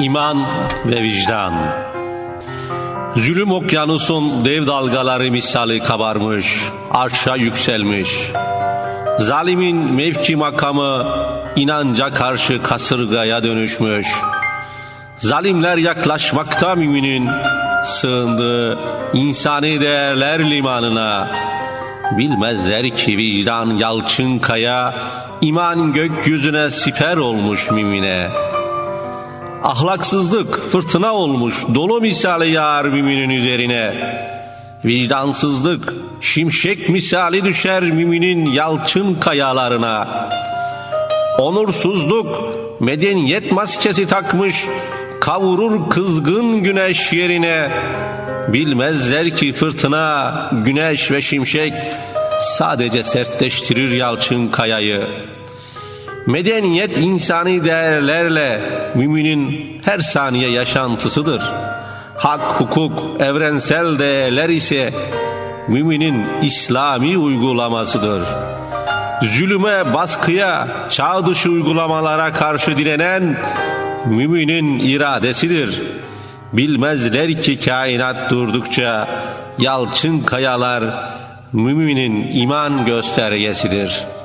İman ve vicdan. Zulüm okyanusun dev dalgaları misali kabarmış, arşa yükselmiş. Zalimin mevki makamı inanca karşı kasırgaya dönüşmüş. Zalimler yaklaşmakta müminin sığındığı insani değerler limanına. Bilmezler ki vicdan yalçın kaya, iman gökyüzüne siper olmuş mümine. Ahlaksızlık fırtına olmuş dolu misali yağar müminin üzerine. Vicdansızlık şimşek misali düşer müminin yalçın kayalarına. Onursuzluk medeniyet maskesi takmış kavurur kızgın güneş yerine. Bilmezler ki fırtına, güneş ve şimşek sadece sertleştirir yalçın kayayı. Medeniyet insani değerlerle müminin her saniye yaşantısıdır. Hak, hukuk, evrensel değerler ise müminin İslami uygulamasıdır. Zulüme, baskıya, çağ dışı uygulamalara karşı direnen müminin iradesidir. Bilmezler ki kainat durdukça yalçın kayalar müminin iman göstergesidir.''